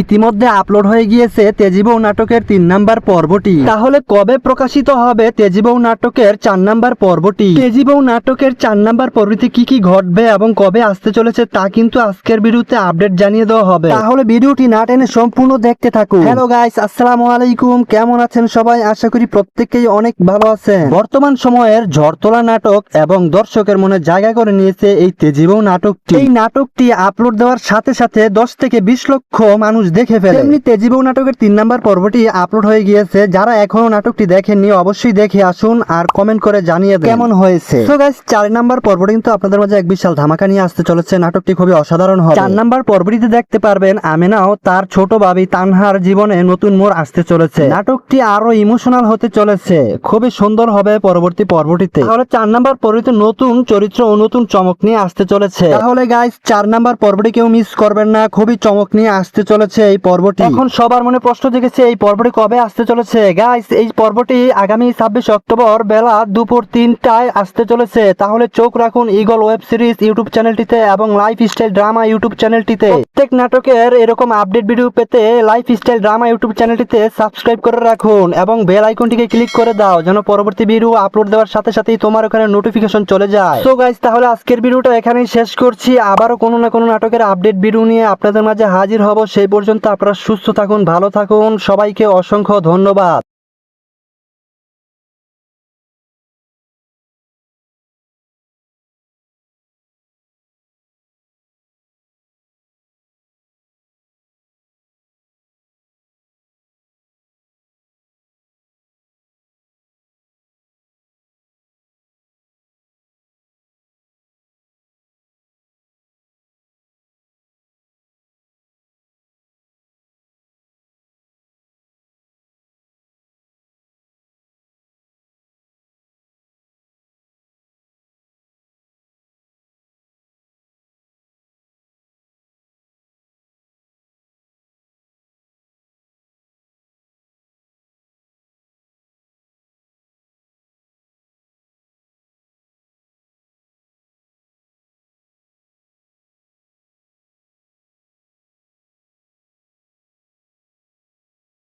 ইতিমধ্যে আপলোড হয়ে গিয়েছে তেজিবৌ নাটকের তিন নাম্বার পর্বটি। তাহলে কবে প্রকাশিত হবে তেজিবৌ নাটকের চার নাম্বার পর্বটি? তেজিবৌ নাটকের চার নাম্বার পর্বটি কি কি ঘটবে এবং কবে আসতে চলেছে তা কিন্তু আজকের ভিডিওতে আপডেট জানিয়ে দেওয়া হবে। তাহলে ভিডিওটি না টেনে সম্পূর্ণ দেখতে থাকুন। হ্যালো গাইস আসসালামু আলাইকুম। কেমন আছেন সবাই? আশা করি প্রত্যেকেই অনেক ভালো আছেন। বর্তমান সময়ের ঝড়তলা নাটক এবং দর্শকের মনে জায়গা করে নিয়েছে এই তেজিবৌ নাটকটি। এই নাটকটি আপলোড দেওয়ার সাথে সাথে দশ থেকে বিশ লক্ষ মানুষ দেখে ফেলে। এমনি তেজিবৌ নাটকের তিন নাম্বার পর্বটি আপলোড হয়ে গিয়েছে। যারা এখনও নাটকটি দেখেননি অবশ্যই দেখে আসুন আর কমেন্ট করে জানিয়ে দেন। কেমন হয়েছে? তো গাইস চার নাম্বার পর্বটি কিন্তু আপনাদের মাঝে এক বিশাল ধামাকা নিয়ে আসতে চলেছে। নাটকটি খুবই অসাধারণ হবে। চার নাম্বার পর্বটিতে দেখতে পারবেন আমেনাও তার ছোট ভাবি তানহার জীবনে নতুন মোড় আসতে চলেছে। নাটকটি আরও ইমোশনাল হতে চলেছে। খুবই সুন্দর হবে পরবর্তী পর্বটিতে। তাহলে চার নাম্বার পর্বটিতে নতুন চরিত্র ও নতুন চমক নিয়ে আসতে চলেছে। তাহলে গাইস চার নাম্বার পর্বটি কেউ মিস করবেন না। খুবই চমক নিয়ে আসতে চলেছে। এই পর্বটি। এখন সবার মনে প্রশ্ন জেগেছে, এই পর্বটি কবে আসতে চলেছে? গাইস এই পর্বটি আগামী ছাব্বিশ অক্টোবর বেলা দুপুর তিনটায় আসতে চলেছে। তাহলে চোখ রাখুন ইগল ওয়েব সিরিজ ইউটিউব চ্যানেলটিতে এবং লাইফ স্টাইল ড্রামা ইউটিউব চ্যানেলটিতে। প্রত্যেক নাটকের এরকম আপডেট ভিডিও পেতে লাইফ স্টাইল ড্রামা ইউটিউব চ্যানেলটিতে সাবস্ক্রাইব করে রাখুন এবং বেল আইকনটিকে ক্লিক করে দাও, যেন পরবর্তী ভিডিও আপলোড দেওয়ার সাথে সাথেই তোমার ওখানে নোটিফিকেশন চলে যায়। সো গাইস তাহলে আজকের ভিডিওটা এখানেই শেষ করছি। আবারও কোনো না কোনো নাটকের আপডেট ভিডিও নিয়ে আপনাদের মাঝে হাজির হব, সেই পর্যন্ত আপনারা সুস্থ থাকুন ভালো থাকুন। সবাইকে অসংখ্য ধন্যবাদ।